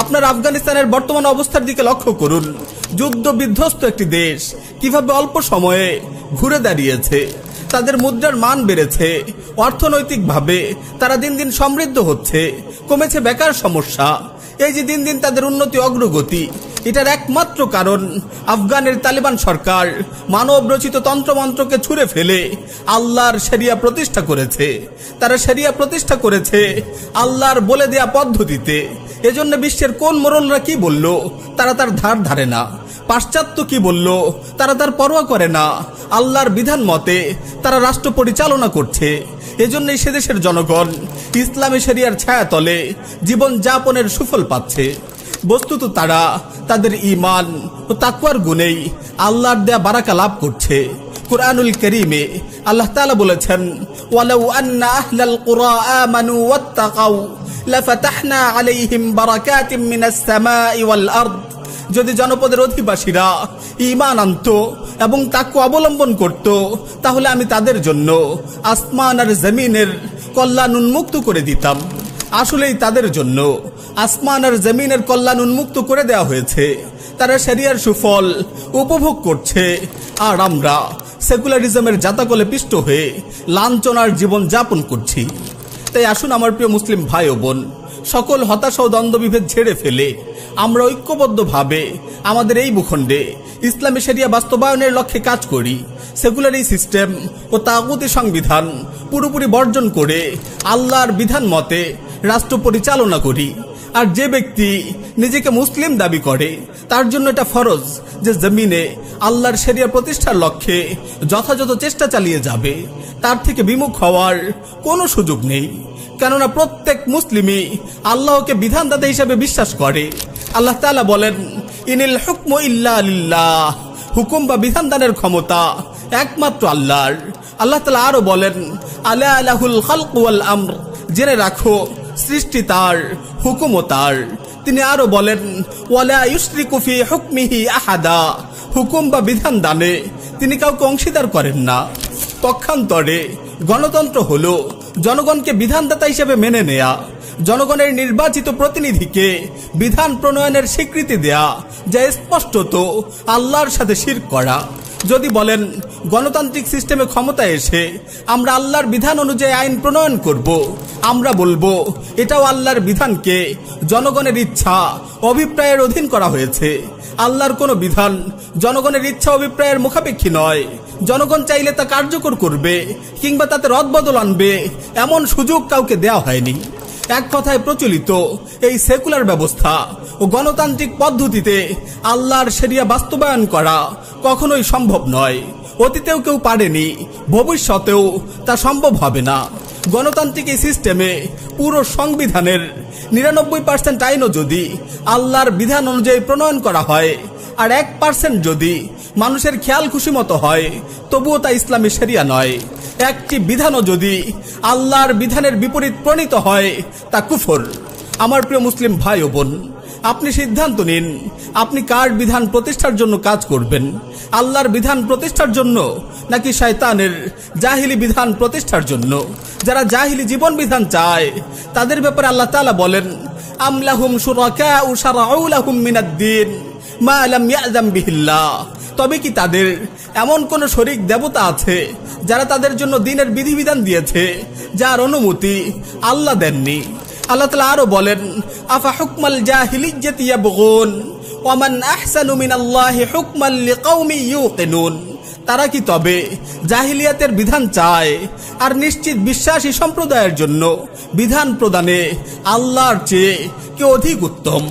আপনার আফগানিস্তানের বর্তমান অবস্থার দিকে লক্ষ্য করুন। যুদ্ধ বিধ্বস্ত একটি দেশ। কীভাবে অল্প সময়ে ঘুরে দাঁড়িয়েছে, তাদের মুদ্রার মান বেড়েছে, অর্থনৈতিকভাবে তারা দিন দিন সমৃদ্ধ হচ্ছে, কমেছে বেকার সমস্যা। এই যে দিন দিন তাদের উন্নতি অগ্রগতি, এটার একমাত্র কারণ আফগানের তালিবান সরকার মানব রচিত তন্ত্রমন্ত্রকে ছুঁড়ে ফেলে আল্লাহর সেরিয়া প্রতিষ্ঠা করেছে। তারা সেরিয়া প্রতিষ্ঠা করেছে আল্লাহর বলে দেয়া পদ্ধতিতে। এজন্য বিশ্বের কোন মোরলরা কি বলল? তারা তার ধার ধারে না। পাশ্চাত্য কি বলল? তারা তার পরোয়া করে না। আল্লাহর বিধান মতে তারা রাষ্ট্র পরিচালনা করছে। এজন্যই সে দেশের জনগণ ইসলামী শরিয়ার ছায়াতলে জীবন যাপনের সুফল পাচ্ছে। বস্তুত তারা তাদের ইমান ও তাকুয়ার গুণেই আল্লাহর দেয়া বারাকা লাভ করছে। কুরআনুল করিমে আল্লাহ তাআলা বলেছেন, ওয়ালাউ আন্না আহলাল কুরা আমানু ওয়াত্তাকাউ। লাফাতাহনা আলাইহিম বারাকাতিম মিনাস সামাই ওয়াল যদি জনপদের অধিবাসীরা ইমান আনত এবং তাকে অবলম্বন করত, তাহলে আমি তাদের জন্য আসমান আর জমিনের কল্যাণ উন্মুক্ত করে দিতাম। আসলেই তাদের জন্য আসমান আর জমিনের কল্যাণ উন্মুক্ত করে দেওয়া হয়েছে। তারা শরিয়ার সুফল উপভোগ করছে। আর আমরা সেকুলারিজমের জাতাকলে পিষ্ট হয়ে লাঞ্ছনার জীবন যাপন করছি। তাই আসুন আমার প্রিয় মুসলিম ভাই ও বোন। সকল হতাশা ও দ্বন্দ্ববিভেদ ছেড়ে ফেলে। আমরা ঐক্যবদ্ধভাবে আমাদের এই ভূখণ্ডে ইসলামী সেরিয়া বাস্তবায়নের লক্ষ্যে কাজ করি। সেকুলার সিস্টেম ও তাগুতি সংবিধান পুরোপুরি বর্জন করে আল্লাহর বিধান মতে রাষ্ট্র পরিচালনা করি। আর যে ব্যক্তি নিজেকে মুসলিম দাবি করে, তার জন্য এটা ফরজ যে জমিনে আল্লাহর শরিয়া প্রতিষ্ঠার লক্ষ্যে যথাযথ চেষ্টা চালিয়ে যাবে। তার থেকে বিমুখ হওয়ার কোনো সুযোগ নেই। কেননা প্রত্যেক মুসলিমই আল্লাহকে বিধানদাতা হিসাবে বিশ্বাস করে। আল্লাহ তালা বলেন, ইনিল হুকম ইল্লা আলিল্লাহ হুকুম বা বিধান দানের ক্ষমতা একমাত্র আল্লাহর। আল্লাহ তালা আরও বলেন, আলা আলাহুল খালক ওয়াল আমর। জেনে রাখো সৃষ্টি তার, হুকুমও তার। তিনি আরও বলেন, ওয়ালা ইউশরিকু ফি হুকমিহি আহাদা। হুকুম বা বিধান দানে, তিনি কাউকে অংশীদার করেন না। পক্ষান্তরে গণতন্ত্র হলো জনগণকে বিধানদাতা হিসেবে মেনে নেয়া। জনগণের নির্বাচিত প্রতিনিধিকে বিধান প্রণয়নের স্বীকৃতি দেয়া। যা স্পষ্টত আল্লাহর সাথে শির করা। যদি বলেন, গণতান্ত্রিক সিস্টেমে ক্ষমতা এসে আমরা আল্লাহর বিধান অনুযায়ী আইন প্রণয়ন করব, আমরা বলব, এটাও আল্লাহর বিধানকে জনগণের ইচ্ছা, অভিপ্রায়ের অধীন করা হয়েছে। আল্লাহর কোনো বিধান জনগণের ইচ্ছা, অভিপ্রায়ের মুখাপেক্ষী নয়। জনগণ চাইলে তা কার্যকর করবে, কিংবা তাতে রদবদল আনবে, এমন সুযোগ কাউকে দেওয়া হয়নি। এক কথায় প্রচলিত এই সেকুলার ব্যবস্থা ও গণতান্ত্রিক পদ্ধতিতে আল্লাহর সেরিয়া বাস্তবায়ন করা কখনোই সম্ভব নয়। অতীতেও কেউ পারেনি, ভবিষ্যতেও তা সম্ভব হবে না। গণতান্ত্রিক এই সিস্টেমে পুরো সংবিধানের নিরানব্বই পার্সেন্ট আইনও যদি আল্লাহর বিধান অনুযায়ী প্রণয়ন করা হয় আর এক পার্সেন্ট যদি মানুষের খেয়াল খুশি মতো হয়, তবুও তা ইসলামী সেরিয়া নয়। একটি বিধানও যদি আল্লাহর বিধানের বিপরীত প্রণীত হয়, তা কুফর। আমার প্রিয় মুসলিম ভাই ও বোন, আপনি সিদ্ধান্ত নিন, আপনি কার বিধান প্রতিষ্ঠার জন্য কাজ করবেন? আল্লাহর বিধান প্রতিষ্ঠার জন্য নাকি শয়তানের জাহিলি বিধান প্রতিষ্ঠার জন্য? যারা জাহিলি জীবন বিধান চায়, তাদের ব্যাপারে আল্লাহ তাআলা বলেন, আমলাহুম শুরাকা ও শারাউলাহুম মিনাদ্দিন মা তবে কি তাদের এমন কোন শরিক দেবতা আছে যারা তাদের জন্য দিনের বিধিবিধান দিয়েছে, যার অনুমতি আল্লাহ দেননি? আল্লাহ তালা আরও বলেন, আফা হুকমাল জাহিলিজ্জাতি ইয়াবগুন ওয়ামান আহসানু মিনাল্লাহি হুকমান লিকাউমি ইউকিনুন। তারা কি তবে জাহিলিয়াতের বিধান চায় আর নিশ্চিত বিশ্বাসী সম্প্রদায়ের জন্য বিধান প্রদানে আল্লাহর চেয়ে কে অধিক উত্তম?